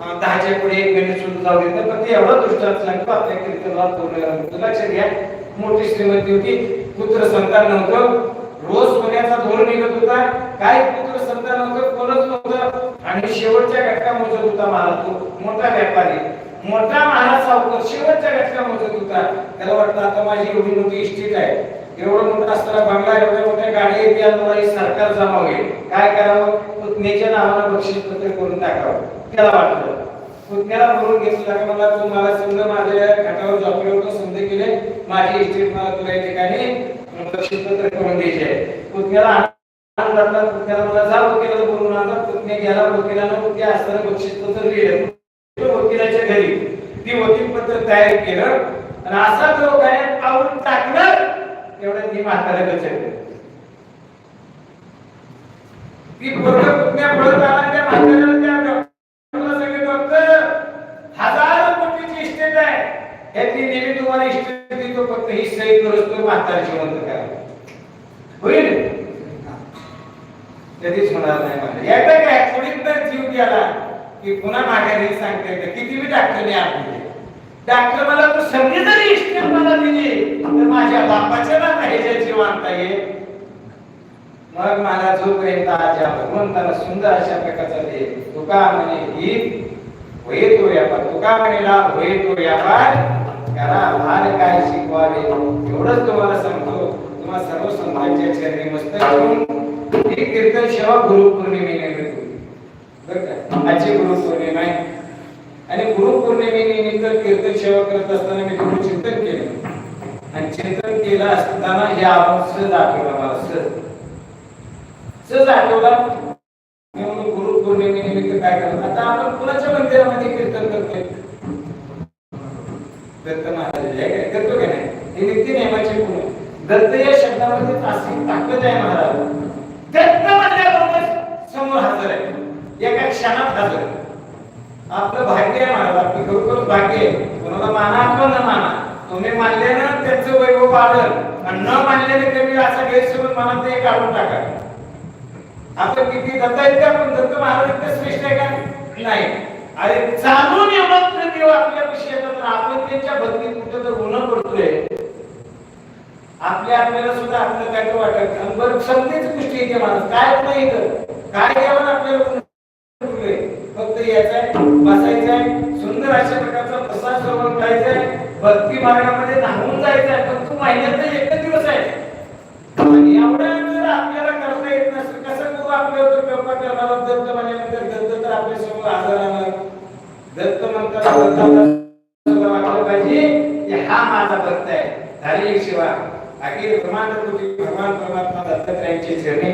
दहाच्या पुढे एक मिनिट सुद्धा जाऊ देत पण ते एवढं दृष्टांत सांगतो आपल्या कीर्तनात लक्षात घ्या. मोठी श्रीमंती होती. पुत्र संतान नव्हतं. रोज सोन्याचा धोर निघत होता. काय पुत्र संतान नव्हतं. कोणच नव्हतं. आणि शेवटच्या घटका मोजत होता महाराज तो मोठा व्यापारी. मोठा महाराज सावकार. शेवट घटका होता त्याला वाटलं आता माझी एवढी मोठी इस्टेट आहे. एवढं मोठं असताना बंगला एवढ्या मोठ्या गाडी येते आणि मला सरकार जमावे काय करावं? पुतण्याच्या नावानं बक्षीस पत्र करून टाकावं. त्याला वाटलं. पुतण्याला बोलून घेतलं की मला तू मला समजा माझ्या घाटावर झोपले होतो समजे केले. माझी इस्टेट मला तुला या ठिकाणी बक्षीस पत्र करून द्यायचे आहे. पुतण्याला आनंद पुतण्याला मला जा वकिलाला बोलून आणला पुतण्या गेला वकिलानं पुतण्या असताना बक्षीस पत्र लिहिलं वकिलाच्या घरी. ती वकील पत्र तयार केलं. आणि असा जो गाण्यात पाऊल टाकलं एवढं ती म्हातारा गचकली ती पोरग पुतण्या पळत आला त्या म्हाताऱ्याला त्या डॉक्टरला डॉक्टर. हजारो कोटीची इस्टेट आहे. यातली नेहमी तुम्हाला इस्टेट देतो फक्त ही सही करूच तो म्हातारा जिवंत करा. होईल? कधीच होणार नाही मला एकदा काय तर जीव गेला की पुन्हा माघारी सांगते का किती मी नाही आपली डॉक्टर मला तू सगळी जरी इस्टेट मला दिली तर माझ्या बापाच्या ना ह्याच्या जीव आणता येईल मग मला जोपर्यंत आज या भगवंताला सुंदर अशा प्रकारचा दे तुका म्हणे ही होय तो व्यापार तुका म्हणे लाभ होय तो व्यापार करा भार काय शिकवावे एवढंच तुम्हाला सांगतो. तुम्हा सर्व संतांच्या चरणी मस्त घेऊन ही कीर्तन सेवा गुरुपौर्णिमेने होती बरं का? आजची गुरुपौर्णिमा आहे. आणि गुरुपौर्णिमेनिमित्त कीर्तन सेवा करत असताना मी थोडं चिंतन केलं. आणि चिंतन केलं असताना हे आपण सहज आठवला मला सहज. सहज आठवला. मी गुरु पौर्णिमेनिमित्त काय करतो आता आपण कुणाच्या मंदिरामध्ये कीर्तन करतोय? दत्त महाराज करतो की नाही? हे नित्य नेमाचे गुण दत्त या शब्दामध्ये अशी ताकद आहे महाराज दत्त म्हणल्याबरोबर समोर हजर आहे एका क्षणात हजर आहे. आपलं भाग्य आहे महाराज आपलं खरोखर भाग्य कोणाला माना किंवा न माना. तुम्ही मानल्यानं त्यांचं वैभव वाढल आणि न मानल्याने कमी असा गैरसमज मनात ते काढून टाका. आपण किती दत्त आहेत का? पण दत्त महाराज इतकं श्रेष्ठ आहे का? नाही. अरे चालून एवढं देव आपल्या विषयी येतात तर आपण त्यांच्या भक्तीत कुठं तर गुन्हा पडतोय. आपल्या आपल्याला सुद्धा आपलं काय तर वाटत आणि बरं क्षमतेच गोष्टी येते माणूस काय नाही इथं. काय द्यावं आपल्याला? कुठले? फक्त यायचंय बसायचंय. सुंदर अशा प्रकारे श्रवण करायचंय भक्ती मार्गामध्ये धावून जायचंय. पण तू महिन्यात एकच दिवस आहे. आणि एवढं जर आपल्याला करता येत नसेल कसं करू आपल्यावर तर करणारा दत्त म्हणल्यानंतर दत्त तर आपल्यासमोर हजर राहणार दत्त दत्ताला सुद्धा वाटलं पाहिजे. की हा माझा भक्त आहे. झाली शिवा. अखिल ब्रह्मांड कोटी भगवान परमात्मा दत्तात्रयांचे चरणी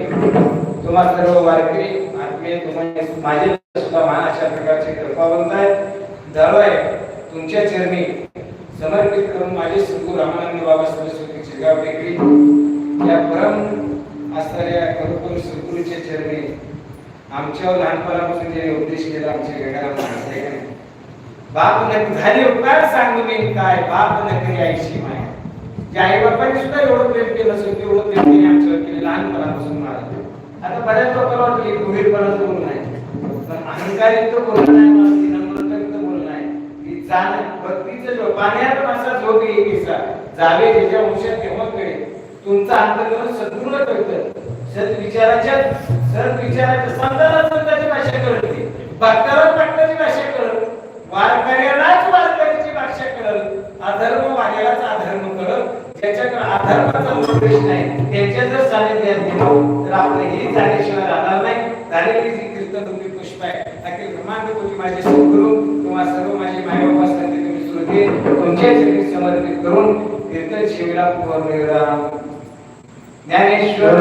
तुम्हा सर्व वारकरी आत्मीय तुम्हाला माझे सुद्धा मान अशा प्रकारचे कृपावंत आहेत. दळो आहे. तुमच्या चरणी समर्पित करून माझे सद्गुरू रामानंद बाबा सरस्वती शिरगाव टेकडी या परम असणाऱ्या खरोखर सद्गुरूच्या चरणी आमच्यावर लहानपणापासून जे उपदेश केला आमच्या वेगाला माणसं बाप नक्की झाले उपकार सांगू मी काय? बाप नक्की आईशी माय. जे आई बापांनी सुद्धा एवढं प्रेम केलं असेल तेवढं प्रेम केले आमच्यावर केले लहानपणापासून मला आता बऱ्याच लोकांना वाटतं की गंभीरपणाचं बोलणं आहे? पण अहंकारित कोण नाही मला विनम्रतायुक्त बोलणं आहे की जाण भक्तीचं जो पाण्यात असा झोप येईल किस्सा जावे त्याच्या वंशात तेव्हा कळेल तुमचा अंतर्गत सद्गुण कळतं सद विचाराच्या सद विचाराच्या संताला संताची भाषा करते भक्ताला भक्ताची भाषा करत. वारकऱ्यालाच वारकऱ्याची भाषा करत. अधर्म वाल्यालाच अधर्म करत. ज्याच्याकडे अधर्माचा उपदेश नाही त्याच्या जर सानिध्यात गेलो तर आपलं हे झाल्याशिवाय राहणार नाही. झालेली जी कीर्तन तुम्ही पुष्प आहे. अखिल ब्रह्मांड कोटी माझे सद्गुरू किंवा सर्व माझे माय तुम्ही तुमच्या चरणी समर्पित करून तीर्थ शिवला पूर्ण ज्ञानेश्वर.